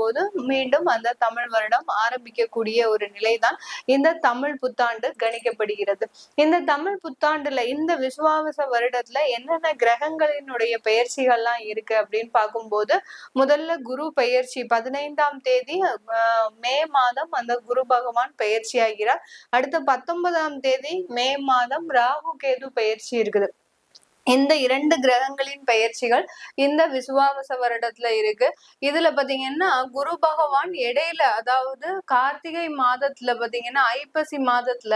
போது மீண்டும் அந்த தமிழ் வருடம் ஆரம்பிக்கக்கூடிய ஒரு நிலைதான் இந்த தமிழ் புத்தாண்டு கணிக்கப்படுகிறது. இந்த தமிழ் புத்தாண்டுல இந்த விசுவாவச வருடத்துல என்னென்ன கிரகங்களினுடைய பெயர்ச்சிகள்லாம் இருக்கு அப்படின்னு பார்க்கும்போது முதல்ல குரு பெயர்ச்சி பதினைந்தாம் தேதி மே மாதம் அந்த குரு பகவான் பெயர்ச்சி ஆகிறார் அடுத்த பத்தொன்பதாம் தேதி மே மாதம் ராகு கேது பயிற்சி இருக்குது. இந்த இரண்டு கிரகங்களின் பயிற்சிகள் இந்த விசுவாவச வருடத்துல இருக்கு. இதுல பாத்தீங்கன்னா குரு பகவான் இடையில அதாவது கார்த்திகை மாதத்துல பாத்தீங்கன்னா ஐப்பசி மாதத்துல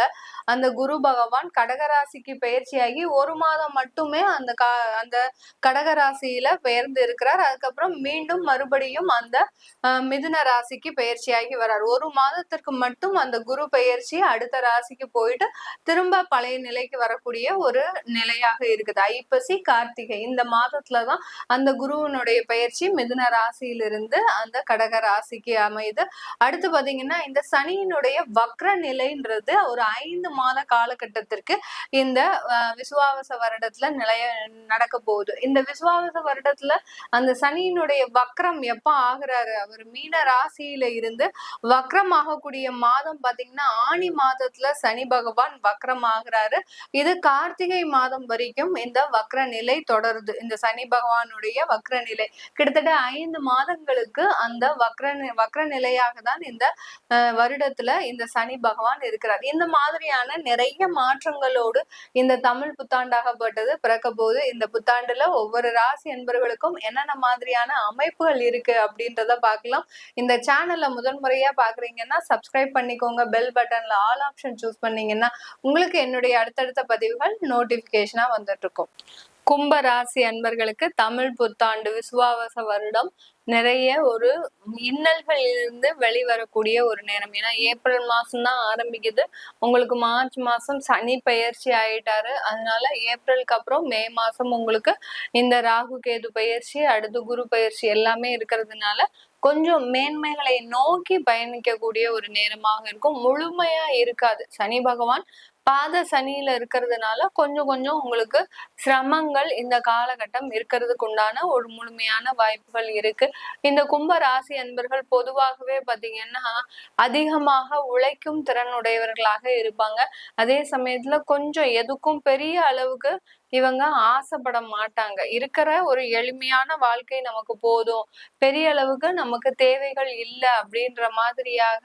அந்த குரு பகவான் கடகராசிக்கு பயிற்சியாகி ஒரு மாதம் மட்டுமே அந்த கா அந்த கடகராசியில பெயர்ந்து இருக்கிறார். அதுக்கப்புறம் மீண்டும் மறுபடியும் அந்த மிதுன ராசிக்கு பயிற்சியாகி வர்றார். ஒரு மாதத்திற்கு மட்டும் அந்த குரு பயிற்சி அடுத்த ராசிக்கு போயிட்டு திரும்ப பழைய நிலைக்கு வரக்கூடிய ஒரு நிலையாக இருக்குது. ஐப்பசி கார்த்திகை. இந்த மாதத்துல தான் அந்த குருவனுடைய பயிற்சி மிதுன ராசியிலிருந்து அந்த கடக ராசிக்கு அமையுது. அடுத்து பாத்தீங்கன்னா இந்த சனியினுடைய வக்ர நிலைன்றது ஒரு ஐந்து மாத காலகட்டத்திற்கு இந்த விசுவாவச வருடத்துல நிலைய நடக்க போகுது. இந்த விசுவாவச வருடத்துல அந்த சனியினுடைய வக்ரம் எப்ப ஆகுறாரு? அவர் மீன ராசியில இருந்து வக்ரம் ஆகக்கூடிய மாதம் பாத்தீங்கன்னா ஆணி மாதத்துல சனி பகவான் வக்ரம் ஆகுறாரு இது கார்த்திகை மாதம் வரைக்கும் இந்த வக்ர நிலை தொடருது. இந்த சனி பகவானுடைய வக்ர நிலை கிட்டத்தட்ட ஐந்து மாதங்களுக்கு அந்த வக்ர வக்ர நிலையாக தான் இந்த வருடத்துல இந்த சனி பகவான் இருக்கிறார். இந்த மாதிரியான நிறைய மாற்றங்களோடு இந்த தமிழ் புத்தாண்டாகப்பட்டது பிறக்க போது இந்த புத்தாண்டுல ஒவ்வொரு ராசி என்பவர்களுக்கும் என்னென்ன மாதிரியான அமைப்புகள் இருக்கு அப்படின்றத பார்க்கலாம். இந்த சேனல்ல முதன்முறையா பாக்குறீங்கன்னா சப்ஸ்கிரைப் பண்ணிக்கோங்க. பெல் பட்டன்ல ஆல் ஆப்ஷன் சூஸ் பண்ணீங்கன்னா உங்களுக்கு என்னுடைய அடுத்தடுத்த பதிவுகள் நோட்டிபிகேஷனா வந்துட்டு இருக்கும் கும்ப ராசி அன்பர்களுக்கு தமிழ் புத்தாண்டு விசுவாவச வருடம் நிறைய ஒரு இன்னல்களிலிருந்து வெளிவரக்கூடிய ஒரு நேரம். ஏன்னா ஏப்ரல் மாசம் தான் ஆரம்பிக்குது. உங்களுக்கு மார்ச் மாசம் சனி பயிற்சி ஆயிட்டாரு. அதனால ஏப்ரலுக்கு அப்புறம் மே மாசம் உங்களுக்கு இந்த ராகு கேது பயிற்சி அடுத்து குரு பயிற்சி எல்லாமே இருக்கிறதுனால கொஞ்சம் மேன்மைகளை நோக்கி பயணிக்கக்கூடிய ஒரு நேரமாக இருக்கும். முழுமையா இருக்காது. சனி பகவான் பாத சனியில இருக்கிறதுனால கொஞ்சம் கொஞ்சம் உங்களுக்கு சிரமங்கள் இந்த காலகட்டம் இருக்கிறதுக்கு உண்டான ஒரு முழுமையான வாய்ப்புகள் இருக்கு. இந்த கும்ப ராசி அன்பர்கள் பொதுவாகவே பாத்தீங்கன்னா அதிகமாக உழைக்கும் திறனுடையவர்களாக இருப்பாங்க. அதே சமயத்துல கொஞ்சம் எதுக்கும் பெரிய அளவுக்கு இவங்க ஆசைப்பட மாட்டாங்க. இருக்கிற ஒரு எளிமையான வாழ்க்கை நமக்கு போதும். பெரிய அளவுக்கு நமக்கு தேவைகள் இல்லை அப்படின்ற மாதிரியாக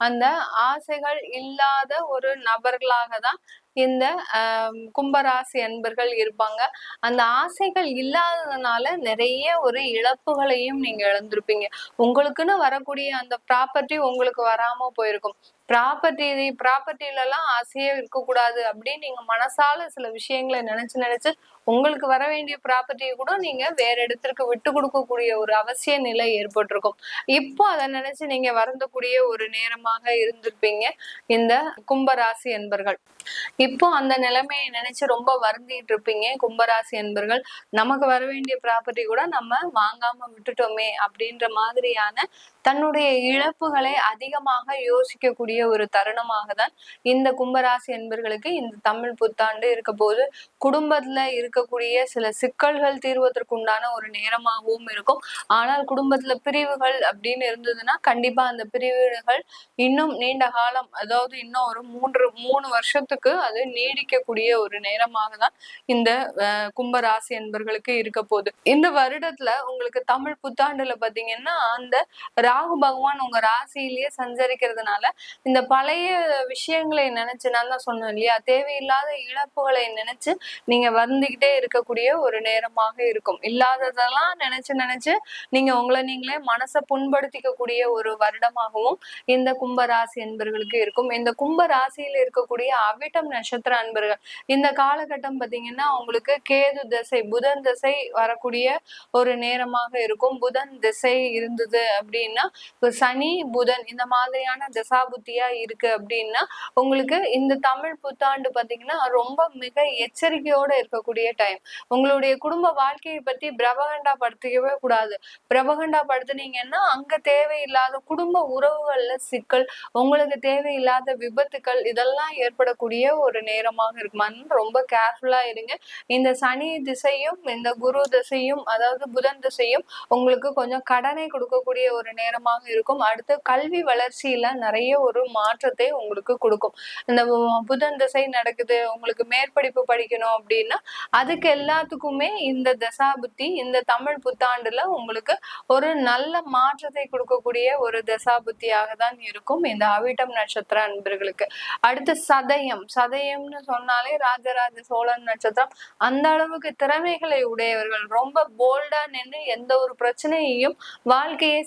அந்த ஆசைகள் இல்லாத ஒரு நபர்களாக தான் இந்த ஆஹ் கும்பராசி அன்பர்கள் இருப்பாங்க. அந்த ஆசைகள் இல்லாததுனால நிறைய ஒரு இழப்புகளையும் நீங்க இழந்திருப்பீங்க. உங்களுக்குன்னு வரக்கூடிய அந்த ப்ராப்பர்ட்டி உங்களுக்கு வராம போயிருக்கும். ப்ராப்பர்ட்டி ப்ராப்பர்ட்டில எல்லாம் ஆசையே இருக்கக்கூடாது அப்படின்னு நீங்க மனசால சில விஷயங்களை நினைச்சு நினைச்சு உங்களுக்கு வர வேண்டிய ப்ராப்பர்ட்டியை கூட நீங்க வேற இடத்திற்கு விட்டு கொடுக்கக்கூடிய ஒரு அவசிய நிலை ஏற்பட்டிருக்கும். இப்போ அதை நினைச்சு நீங்க வருந்தக்கூடிய ஒரு நேரமாக இருந்திருப்பீங்க. இந்த கும்பராசி என்பர்கள் இப்போ அந்த நிலைமையை நினைச்சு ரொம்ப வருந்திட்டு இருப்பீங்க. கும்பராசி என்பர்கள் நமக்கு வர வேண்டிய ப்ராப்பர்ட்டி கூட நம்ம வாங்காம விட்டுட்டோமே அப்படின்ற மாதிரியான தன்னுடைய இழப்புகளை அதிகமாக யோசிக்கக்கூடிய ஒரு தருணமாக தான் இந்த கும்பராசி என்பர்களுக்கு இந்த தமிழ் புத்தாண்டு இருக்க போது குடும்பத்துல இருக்கக்கூடிய சில சிக்கல்கள் தீர்வதற்கு உண்டான ஒரு நேரமாகவும் இருக்கும். ஆனால் குடும்பத்துல பிரிவுகள் அப்படின்னு இருந்ததுன்னா கண்டிப்பா அந்த பிரிவுகள் இன்னும் நீண்ட காலம் அதாவது இன்னும் ஒரு மூன்று மூணு வருஷத்துக்கு அது நீடிக்கக்கூடிய ஒரு நேரமாக தான் இந்த அஹ், கும்பராசி என்பர்களுக்கு இருக்க போகுது. இந்த வருடத்துல உங்களுக்கு தமிழ் புத்தாண்டுல பாத்தீங்கன்னா அந்த ராகு பகவான் உங்க ராசியிலேயே சஞ்சரிக்கிறதுனால இந்த பழைய விஷயங்களை நினைச்சு நான் தான் சொன்னேன் இல்லையா? தேவையில்லாத இழப்புகளை நினைச்சு நீங்க வந்துகிட்டே இருக்கக்கூடிய ஒரு நேரமாக இருக்கும். இல்லாததெல்லாம் நினைச்சு நினைச்சு நீங்க உங்களை நீங்களே மனசை புண்படுத்திக்கக்கூடிய ஒரு வருடமாகவும் இந்த கும்ப ராசி அன்பர்களுக்கு இருக்கும். இந்த கும்ப ராசியில இருக்கக்கூடிய அவிட்டம் நட்சத்திர அன்பர்கள் இந்த காலகட்டம் பாத்தீங்கன்னா உங்களுக்கு கேது திசை புதன் திசை வரக்கூடிய ஒரு நேரமாக இருக்கும். புதன் திசை இருந்தது அப்படின்னா இப்போ சனி புதன் இந்த மாதிரியான தசாபுத்தியா இருக்கு அப்படின்னா உங்களுக்கு இந்த தமிழ் புத்தாண்டு பாத்தீங்கன்னா ரொம்ப மிக எச்சரிக்கையோட இருக்கக்கூடிய டைம் உங்களுடைய குடும்ப வாழ்க்கையை பத்தி பிரபகண்டா படுத்திக்கவே கூடாது. பிரபகண்டா படுத்துனீங்கன்னா அங்க தேவையில்லாத குடும்ப உறவுகள்ல சிக்கல் உங்களுக்கு தேவையில்லாத விபத்துக்கள் இதெல்லாம் ஏற்படக்கூடிய ஒரு நேரமாக இருக்குமான்னு ரொம்ப கேர்ஃபுல்லா இருங்க. இந்த சனி திசையும் இந்த குரு திசையும் அதாவது புதன் திசையும் உங்களுக்கு கொஞ்சம் கடனை கொடுக்கக்கூடிய ஒரு நேரம் நேரமாக இருக்கும். அடுத்து கல்வி வளர்ச்சியில நிறைய ஒரு மாற்றத்தை உங்களுக்கு கொடுக்கும். இந்த புதன் திசை நடக்குது உங்களுக்கு மேற்படிப்பு படிக்கணும் அப்படின்னா அதுக்கு எல்லாத்துக்குமே இந்த தசாபுத்தி இந்த தமிழ் புத்தாண்டுல உங்களுக்கு ஒரு நல்ல மாற்றத்தை கொடுக்கக்கூடிய ஒரு தசாபுத்தியாக தான் இருக்கும் இந்த அவிட்டம் நட்சத்திர அன்பர்களுக்கு. அடுத்து சதயம். சதயம்னு சொன்னாலே ராஜராஜ சோழன் நட்சத்திரம். அந்த அளவுக்கு திறமைகளை உடையவர்கள். ரொம்ப போல்டா நின்று எந்த ஒரு பிரச்சனையையும் வாழ்க்கையை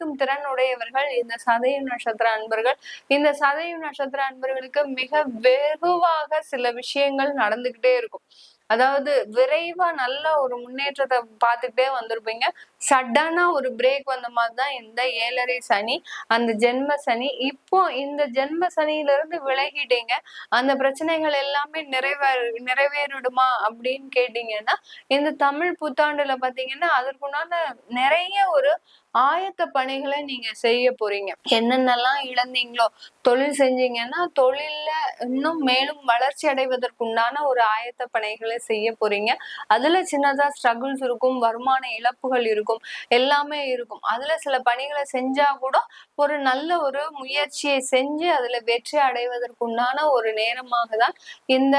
சிந்திக்கும் திறன் உடையவர்கள் இந்த சதய நட்சத்திர அன்பர்கள் இந்த சதய நட்சத்திர அன்பர்களுக்கு மிக வெகுவாக சில விஷயங்கள் நடந்துகிட்டே இருக்கும். அதாவது விரைவா நல்ல ஒரு முன்னேற்றத்தை பார்த்துக்கிட்டே வந்திருப்பீங்க. சடனா ஒரு பிரேக் வந்த மாதிரி தான் இந்த ஏழரை சனி அந்த ஜென்ம சனி. இப்போ இந்த ஜென்ம சனியில இருந்து விலகிட்டீங்க. அந்த பிரச்சனைகள் எல்லாமே நிறைவே நிறைவேறிடுமா அப்படின்னு கேட்டீங்கன்னா இந்த தமிழ் புத்தாண்டுல பாத்தீங்கன்னா அதற்குண்டான நிறைய ஒரு ஆயத்த பணிகளை நீங்க செய்ய போறீங்க. என்னென்னலாம் இழந்தீங்களோ தொழில் செஞ்சீங்கன்னா தொழில்ல இன்னும் மேலும் வளர்ச்சி அடைவதற்குண்டான ஒரு ஆயத்த பணிகளை செய்ய போறீங்க. அதுல சின்னதா ஸ்ட்ரகிள்ஸ் இருக்கும் வருமான இழப்புகள் இருக்கும் எல்லாமே இருக்கும். அதுல சில பணிகளை செஞ்சா கூட ஒரு நல்ல ஒரு முயற்சியை செஞ்சு அதுல வெற்றி அடைவதற்குண்டான ஒரு நேரமாக தான் இந்த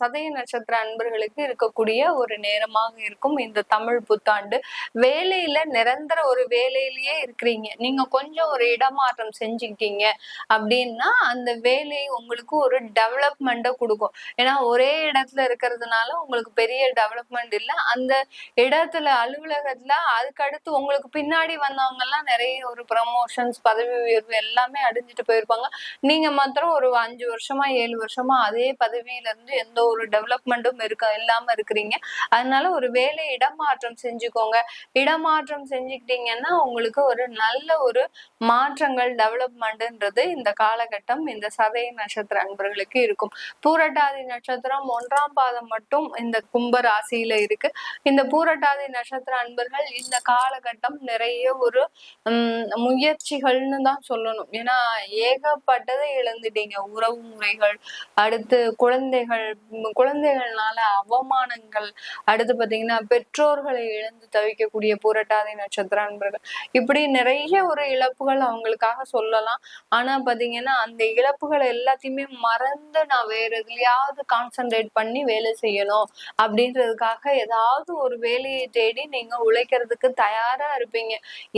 சதய நட்சத்திர அன்பர்களுக்கு இருக்கக்கூடிய ஒரு நேரமாக இருக்கும் இந்த தமிழ் புத்தாண்டு. வேலையில நிரந்தர ஒரு வேலையிலேயே இருக்கிறீங்க. நீங்க கொஞ்சம் ஒரு இடமாற்றம் செஞ்சுக்கிட்டீங்க அப்படின்னா அந்த வேலை உங்களுக்கு ஒரு டெவலப்மெண்ட்டை கொடுக்கும். ஏன்னா ஒரே இடத்துல இருக்கிறதுனால உங்களுக்கு பெரிய டெவலப்மெண்ட் இல்லை. அந்த இடத்துல அலுவலகத்துல அதுக்கு அடுத்து உங்களுக்கு பின்னாடி வந்தவங்க எல்லாம் நிறைய ஒரு ப்ரமோஷன்ஸ் பதவி உயர்வு எல்லாமே அடைஞ்சிட்டு போயிருப்பாங்க. நீங்க மாத்திரம் ஒரு அஞ்சு வருஷமா ஏழு வருஷமா அதே பதவியில இருந்து எந்த ஒரு டெவலப்மெண்ட்டும் இருக்க இல்லாம இருக்கிறீங்க. அதனால ஒரு வேலை இடமாற்றம் செஞ்சுக்கோங்க. இடமாற்றம் செஞ்சுக்கிட்டீங்கன்னா உங்களுக்கு ஒரு நல்ல ஒரு மாற்றங்கள் டெவலப்மெண்ட்ன்றது இந்த காலகட்டம் இந்த சதய நட்சத்திர அன்பர்களுக்கு இருக்கும். பூரட்டாதி நட்சத்திரம் ஒன்றாம் பாதம் மட்டும் இந்த கும்ப ராசியில இருக்கு. இந்த பூரட்டாதி நட்சத்திர அன்பர்கள் இந்த காலகட்டம் நிறைய ஒரு உம் முயற்சிகள்னு தான் சொல்லணும். ஏன்னா ஏகப்பட்டதை இழந்துட்டீங்க. உறவு முறைகள் அடுத்து குழந்தைகள் உம் குழந்தைகள்னால அவமானங்கள் அடுத்து பாத்தீங்கன்னா பெற்றோர்களை இழந்து தவிக்கக்கூடிய பூரட்டாதி நட்சத்திர அன்பர்கள். இப்படி நிறைய ஒரு இழப்புகள் அவங்களுக்காக சொல்லலாம். ஆனா பாத்தீங்கன்னா அந்த இழப்புகள் எல்லாத்தையுமே மறந்து நான் வேற எதுலயாவது கான்சென்ட்ரேட் பண்ணி வேலை செய்யணும் அப்படின்றதுக்காக ஏதாவது ஒரு வேலையை தேடி நீங்க உழைக்கிறதுக்கு தயாரா இருப்பீங்க.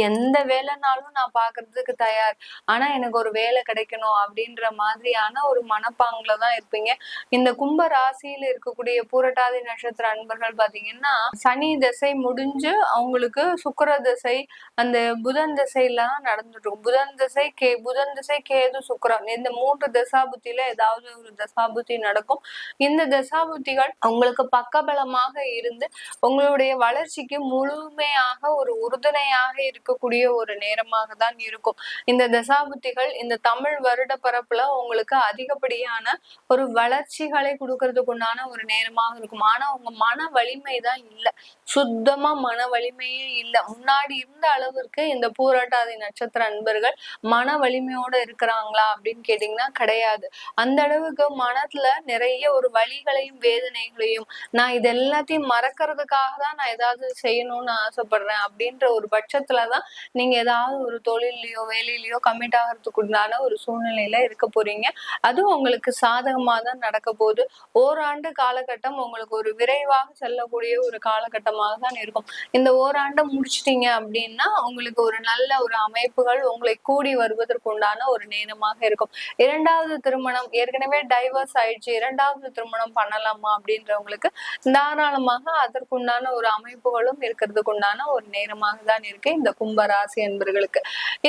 எந்த வேலைனாலும் நான் பாக்குறதுக்கு தயார். ஆனா எனக்கு ஒரு வேலை கிடைக்கணும் அப்படின்ற மாதிரியான ஒரு மனப்பாங்குல தான் இருப்பீங்க. இந்த கும்ப ராசியில இருக்கக்கூடிய பூரட்டாதி நட்சத்திர அன்பர்கள் பாத்தீங்கன்னா சனி திசை முடிஞ்சு அவங்களுக்கு சுக்கர திசை அந்த புதன் திசையெல்லாம் நடந்துட்டு இருக்கும் புதன் திசை கே புதன் திசை கேது சுக்கரம் இந்த மூன்று தசாபுத்தியில ஏதாவது ஒரு தசாபுத்தி நடக்கும். இந்த தசாபுத்திகள் உங்களுக்கு பக்கபலமாக இருந்து உங்களுடைய வளர்ச்சிக்கு முழுமையாக ஒரு உறுதுணையாக இருக்கக்கூடிய ஒரு நேரமாக தான் இருக்கும். இந்த தசாபுத்திகள் இந்த தமிழ் வருட பரப்புல உங்களுக்கு அதிகப்படியான ஒரு வளர்ச்சிகளை கொடுக்கறதுக்குண்டான ஒரு நேரமாக இருக்கும். ஆனா உங்க மன வலிமை தான் இல்லை. சுத்தமா மன வலிமையே இல்லை. முன்னாடி இருந்த அளவு அளவிற்கு இந்த பூரட்டாதி நட்சத்திர அன்பர்கள் மன வலிமையோட இருக்கிறாங்களா அப்படின்னு கேட்டீங்கன்னா கிடையாது. அந்த அளவுக்கு மனத்துல நிறைய ஒரு வழிகளையும் வேதனைகளையும் நான் இது எல்லாத்தையும் மறக்கிறதுக்காக தான் நான் ஏதாவது செய்யணும்னு ஆசைப்படுறேன். அப்படின்ற ஒரு பட்சத்துலதான் நீங்க ஏதாவது ஒரு தொழிலையோ வேலையிலயோ கமிட் ஆகிறதுக்கு உண்டான ஒரு சூழ்நிலையில இருக்க போறீங்க. அதுவும் உங்களுக்கு சாதகமா தான் நடக்க போகுது. ஓராண்டு காலகட்டம் உங்களுக்கு ஒரு விரைவாக செல்லக்கூடிய ஒரு காலகட்டமாக தான் இருக்கும். இந்த ஓராண்டை முடிச்சிட்டீங்க அப்படின்னா உங்களுக்கு ஒரு நல்ல ஒரு அமைப்புகள் உங்களை கூடி வருவதற்கு உண்டான ஒரு நேரமாக இருக்கும். இரண்டாவது திருமணம் ஏற்கனவே டைவர்ஸ் ஆயிடுச்சு. இரண்டாவது திருமணம் பண்ணலாமா அப்படின்றவங்களுக்கு தாராளமாக அதற்குண்டான ஒரு அமைப்புகளும் இருக்கிறதுக்கு உண்டான ஒரு நேரமாக தான் இருக்கு இந்த கும்ப ராசி என்பர்களுக்கு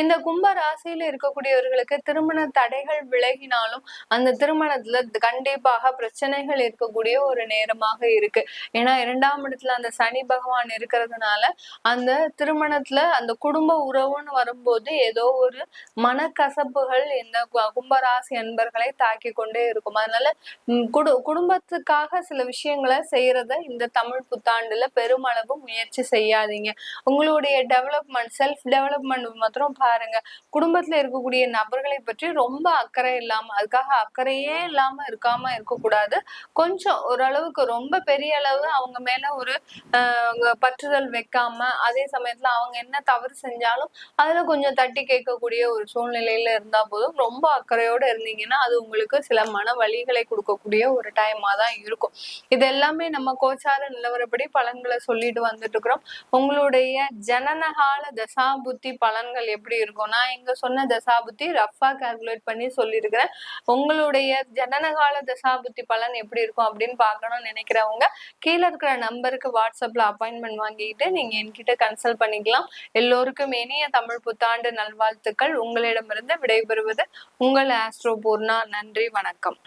இந்த கும்ப ராசியில இருக்கக்கூடியவர்களுக்கு திருமண தடைகள் விலகினாலும் அந்த திருமணத்துல கண்டிப்பாக பிரச்சனைகள் இருக்கக்கூடிய ஒரு நேரமாக இருக்கு. ஏன்னா இரண்டாம் இடத்துல அந்த சனி பகவான் இருக்கிறதுனால அந்த திருமணத்துல அந்த குடும்ப உறவுன்னு வரும்போது ஏதோ ஒரு மனக்கசப்புகள் இந்த கும்பராசி அன்பர்களை தாக்கி கொண்டே இருக்கும். அதனால குடு குடும்பத்துக்காக சில விஷயங்களை செய்யறத இந்த தமிழ் புத்தாண்டுல பெருமளவு முயற்சி செய்யாதீங்க. உங்களுடைய டெவலப்மெண்ட் செல்ஃப் டெவலப்மெண்ட் மாத்திரம் பாருங்க. குடும்பத்துல இருக்கக்கூடிய நபர்களை பற்றி ரொம்ப அக்கறை இல்லாம அதுக்காக அக்கறையே இல்லாம இருக்காம இருக்கக்கூடாது. கொஞ்சம் ஓரளவுக்கு ரொம்ப பெரிய அளவு அவங்க மேல ஒரு பற்றுதல் வைக்காம அதே சமயத்துல அவங்க என்ன தவறு செஞ்சாலும் அதுல கொஞ்சம் தட்டி கேட்கக்கூடிய ஒரு சூழ்நிலையில இருந்தா போதும். ரொம்ப அக்கறையோட இருந்தீங்கன்னா அது உங்களுக்கு சில மன வழிகளை கொடுக்கக்கூடிய ஒரு டைமா தான் இருக்கும். இது எல்லாமே நம்ம கோச்சார நிலவரப்படி பலன்களை சொல்லிட்டு வந்துட்டு இருக்கிறோம் உங்களுடைய ஜனனகால தசாபுத்தி பலன்கள் எப்படி இருக்கும்? நான் இங்க சொன்ன தசாபுத்தி ரஃபா கால்குலேட் பண்ணி சொல்லியிருக்கிறேன். உங்களுடைய ஜனனகால தசாபுத்தி பலன் எப்படி இருக்கும் அப்படின்னு பார்க்கணும்னு நினைக்கிறவங்க கீழே இருக்கிற நம்பருக்கு வாட்ஸ்அப்ல அப்பாயின்மெண்ட் வாங்கிட்டு நீங்க என்கிட்ட கன்சல்ட் பண்ணிக்கலாம். எல்லோருக்கும் இனிய தமிழ் புத்தாண்டு நல்வாழ்த்துக்கள். உங்களிடமிருந்து விடைபெறுவது உங்கள் ஆஸ்ட்ரோ பூர்ணா. நன்றி வணக்கம்.